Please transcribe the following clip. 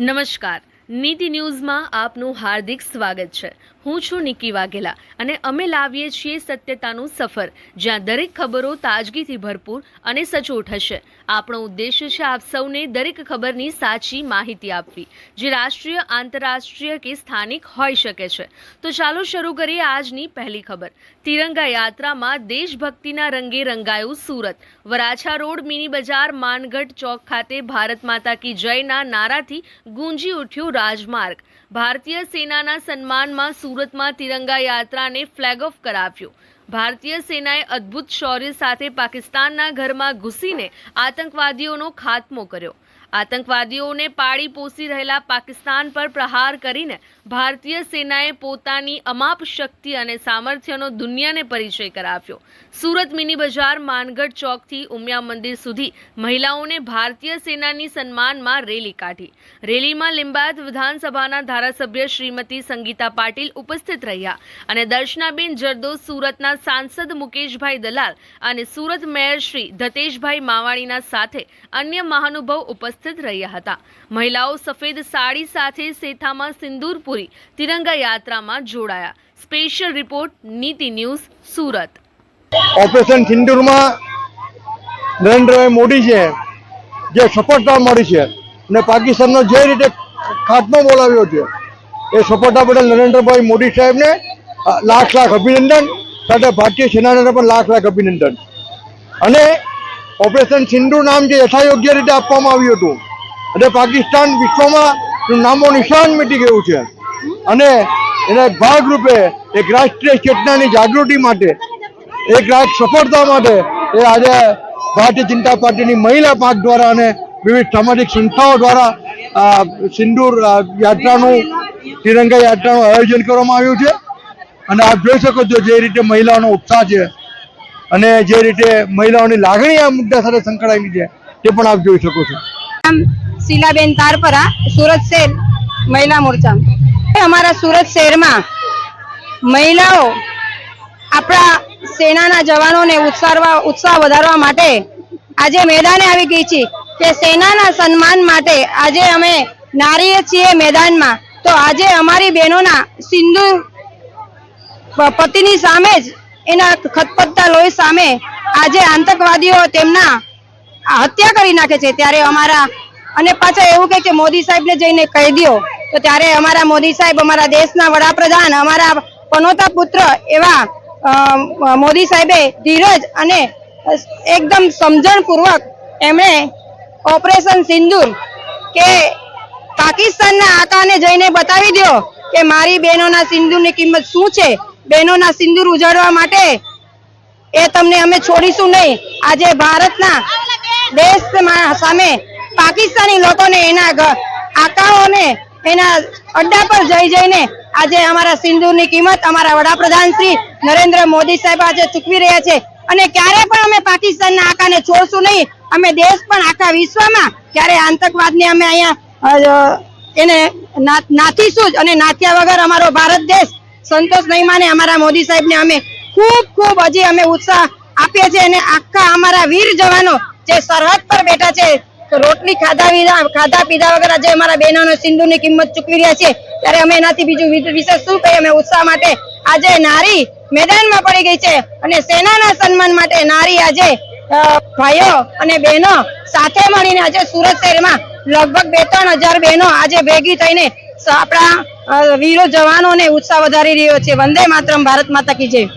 નમસ્કાર. નીતિ ન્યૂઝમાં આપનું હાર્દિક સ્વાગત છે. હું છું નિકી વાઘેલા અને અમે લાવીએ છીએ સત્યતાનું સફર, જ્યાં દરેક ખબરો તાજગીથી ભરપૂર અને સચોટ હશે. આપણો ઉદ્દેશ છે આપ સૌને દરેક ખબરની સાચી માહિતી આપવી, જે રાષ્ટ્રીય, આંતરરાષ્ટ્રીય કે સ્થાનિક હોઈ શકે છે. તો ચાલો શરૂ કરીએ આજની પહેલી ખબર. તિરંગા યાત્રામાં દેશભક્તિના રંગે રંગાયું સુરત. વરાછા રોડ મિની બજાર, માનગઢ ચોક ખાતે ભારત માતા કી જયના નારાથી ગુંજી ઉઠ્યો રાજમાર્ગ. ભારતીય સેનાના સન્માનમાં સુરતમાં તિરંગા યાત્રાને ફ્લેગ ઓફ કરાવ્યો. ભારતીય સેનાએ અદ્ભુત શૌર્ય સાથે પાકિસ્તાનના ઘરમાં ઘૂસીને આતંકવાદીઓનો ખાત્મો કર્યો. આતંકવાદીઓને પાળી પોસી રહેલા પાકિસ્તાન પર પ્રહાર કરીને ભારતીય સેનાએ પોતાની અમાપ શક્તિ અને સામર્થ્યનો દુનિયાને પરિચય કરાવ્યો. સુરત મિની બજાર, માનગઢ ચોકથી ઉમિયા મંદિર સુધી મહિલાઓને ભારતીય સેનાની સન્માનમાં રેલી કાઢી. રેલીમાં લિંબાયત વિધાનસભાના ધારાસભ્ય શ્રીમતી સંગીતા પાટીલ ઉપસ્થિત રહ્યા અને દર્શનાબેન જરદોસ સુરતના સાંસદ મુકેશભાઈ દલાલ અને સુરત મેયર શ્રી ધતેશભાઈ માવાણીના સાથે અન્ય મહાનુભાવ ઉપસ્થિત રહ્યા હતા. મહિલાઓ સફેદ સાડી સાથે સેથામાં સિંદૂરપુરી તિરંગા યાત્રામાં જોડાયા. Special report Niti news, Surat. Operation સિંદૂરમાં Narendrabhai Modi છે, જે સફળતા મળી છે અને પાકિસ્તાનનો જે રીતે ખાત્મો બોલાવ્યો છે, એ સફળતા બદલ નરેન્દ્રભાઈ મોદી સાહેબને લાખ લાખ અભિનંદન, સાથે ભારતીય સેનાને પણ લાખ લાખ અભિનંદન. અને ઓપરેશન સિંધુ નામ જે યથાયોગ્ય રીતે આપવામાં આવ્યું હતું. અને પાકિસ્તાન વિશ્વમાં નામો નિશાન મીટી ગયું છે. અને એના ભાગરૂપે એક રાષ્ટ્રીય ચેતનાની જાગૃતિ માટે, એક રાષ્ટ્ર સફળતા માટે એ આજે ભારતીય જનતા પાર્ટીની મહિલા પાક દ્વારા અને વિવિધ સામાજિક સંસ્થાઓ દ્વારા સિંદૂર યાત્રાનું, તિરંગા યાત્રાનું આયોજન કરવામાં આવ્યું છે. અને આપ જોઈ શકો છો જે રીતે મહિલાઓનો ઉત્સાહ છે. અને જે રીતે મહિલાઓની લાગણી આ મુદ્દા સાથે સંકળાયેલી છે, તે પણ આપ જોઈ શકો છો. શીલાબેન તારપરા, સુરત શહેર, મહિલા મોરચા. અમારા સુરત શહેરમાં મહિલાઓ આપણા સેનાના જવાનોને ઉત્સાહવા, ઉત્સાહ વધારવા માટે આજે મેદાને આવી ગઈ છે કે સેનાના સન્માન માટે આજે અમે નારીએ છીએ મેદાનમાં. તો આજે અમારી બહેનોના સિંધુ પતિની સામે જ એના ખતપતતા લોહી સામે આજે આતંકવાદીઓ તેમના હત્યા કરી નાખે છે. ત્યારે અમારા અને પાછા એવું કહે કે મોદી સાહેબને જઈને કહી દો તો ત્યારે અમારા મોદી સાહેબ, અમારા દેશના વડાપ્રધાન, અમારા પનોતા પુત્ર એવા મોદી સાહેબે ધીરજ અને એકદમ સમજણપૂર્વક એમણે ઓપરેશન સિંદૂર કે પાકિસ્તાનના આકાને જઈને બતાવી દો કે મારી બહેનોના સિંદૂરની કિંમત શું છે. બહેનોના સિંદૂર ઉજાડવા માટે એ તમને અમે છોડીશું નહીં. આજે ભારતના દેશ સામે પાકિસ્તાની લોકોને એના આકાઓને, એના અડ્ડા પર જઈ જઈને આજે અમારા સિંદૂરની કિંમત અમારા વડાપ્રધાન શ્રી નરેન્દ્ર મોદી સાહેબ આજે ચૂકવી રહ્યા છે. અને ક્યારે પણ અમે પાકિસ્તાનના આકાને છોડશું નહીં. અમે દેશ પણ આખા વિશ્વમાં ક્યારે આતંકવાદને અમે અહીંયા એને નાથીશું જ અને નાથ્યા વગર અમારો ભારત દેશ સંતોષ નહીં માને. અમારા મોદી સાહેબને અમે ખૂબ ખૂબ હજી અમે ઉત્સાહ આપીએ છીએ અને આખા અમારા વીર જવાનો જે સરહદ પર બેઠા છે રોટલી ખાધા પીધા ખાધા પીધા વગર જે અમારા બહેનોનો સિંધુની કિંમત ચૂકવી રહ્યા છે, ત્યારે અમે એનાથી બીજું વિશેષ શું કહીએ? અમે ઉત્સાહ માટે આજે નારી મેદાનમાં પડી ગઈ છે અને સેનાના સન્માન માટે નારી આજે ભાઈઓ અને બહેનો સાથે મળીને આજે સુરત શહેરમાં લગભગ બે ત્રણ હજાર બહેનો આજે ભેગી થઈને આપણા વીરો જવાનોને ઉત્સાહ વધારી રહ્યો છે. વંદે માતરમ ભારત માતા કી જય.